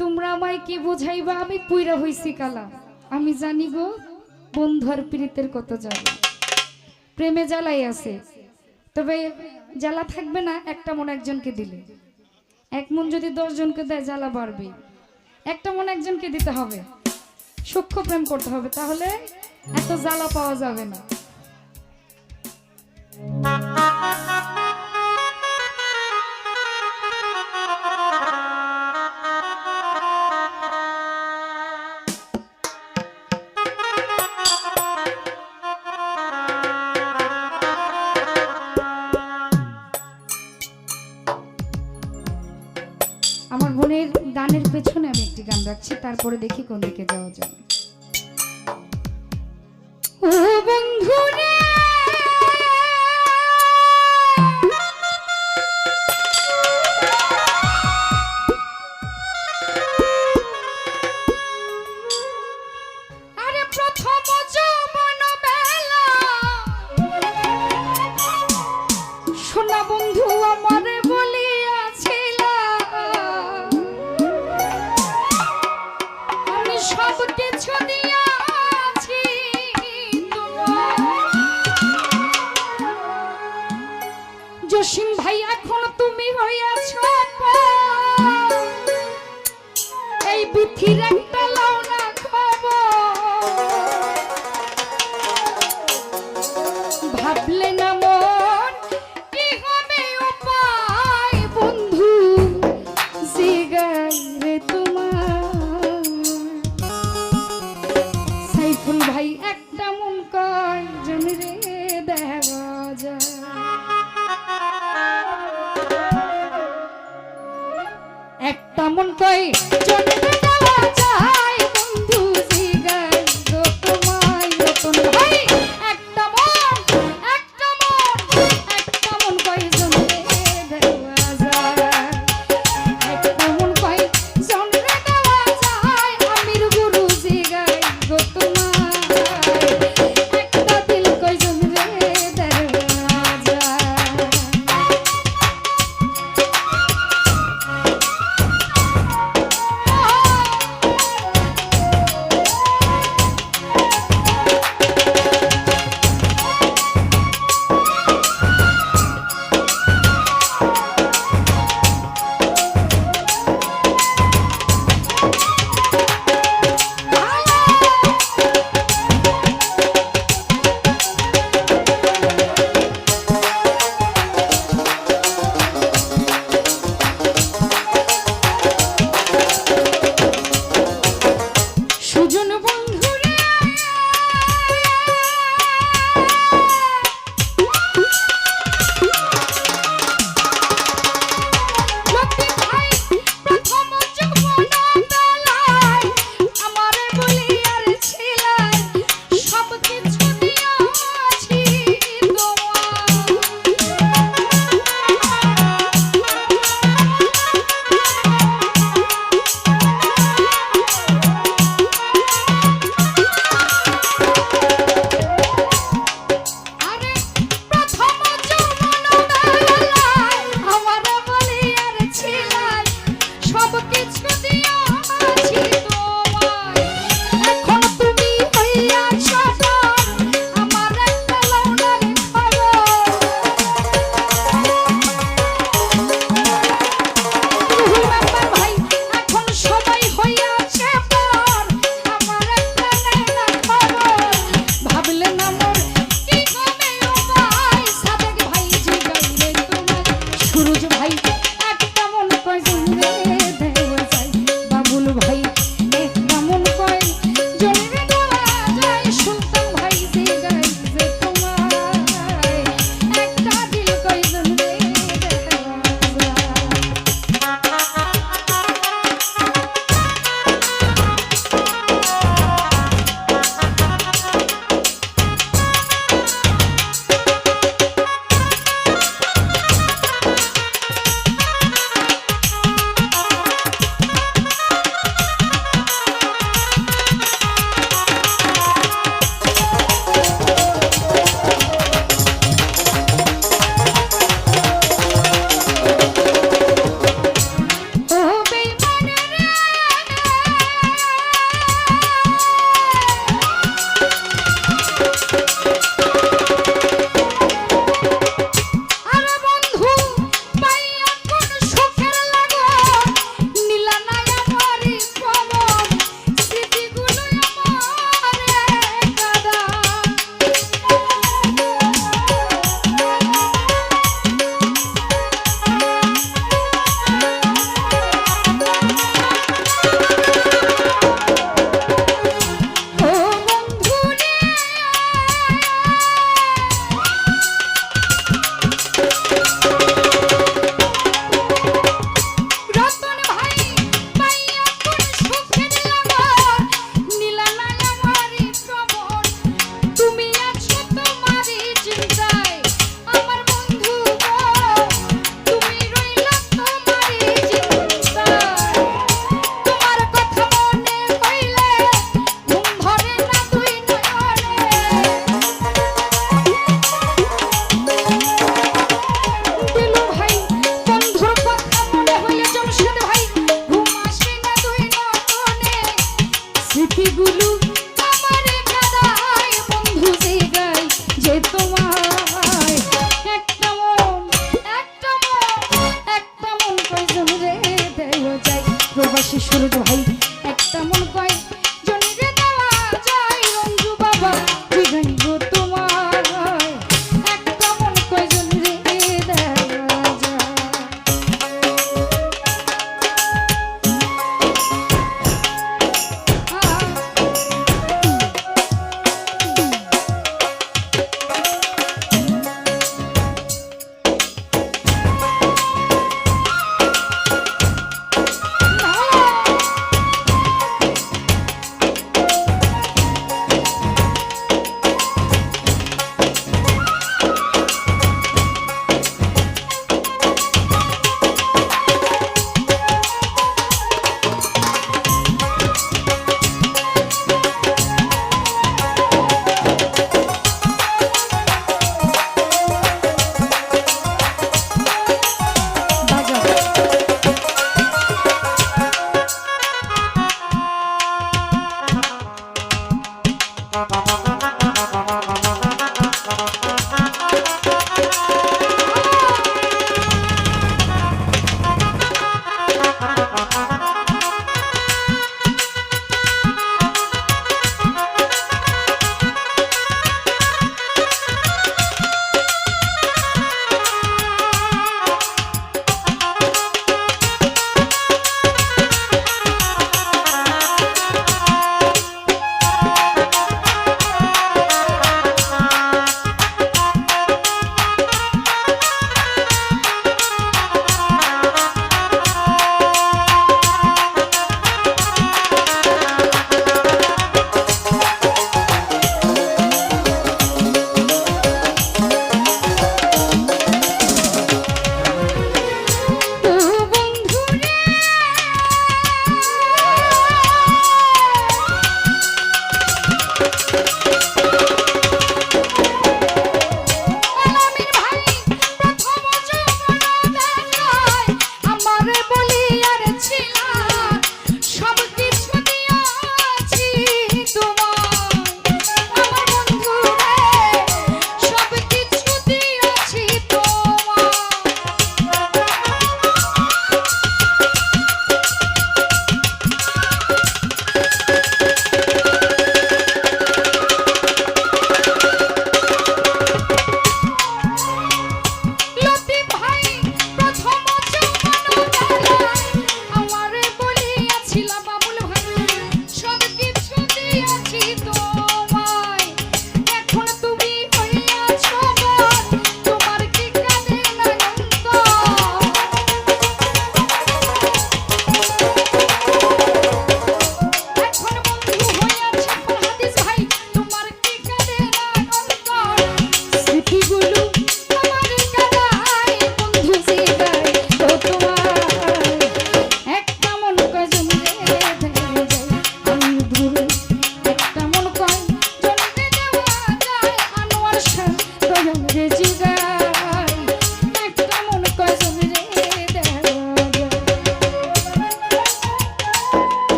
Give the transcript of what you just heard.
তোমরা আমায় কি বুঝাইবা? আমি পুইরা হইছি কালা। আমি জানি গো বন্ধু আর প্রীতের কত জ্বালা। প্রেমে জ্বালাই আছে। তবে জ্বালা থাকবে না, একটা মন একজনকে দিলে। এক মন যদি দশ জনকে দেয়, জ্বালা বাড়বে। একটা মন একজনকে দিতে হবে। সূক্ষ্ম প্রেম করতে হবে, তাহলে এত জ্বালা পাওয়া যাবে না। তারপরে দেখি কোন দিকে যাওয়া যায়। বন্ধু ভাবলে না মন, কি তোমার সাইফুল ভাই, একটা মন কয় জন রে দেখা যায়। একটা মন প্রবাসী সুরজ ভাই একটা মন কয়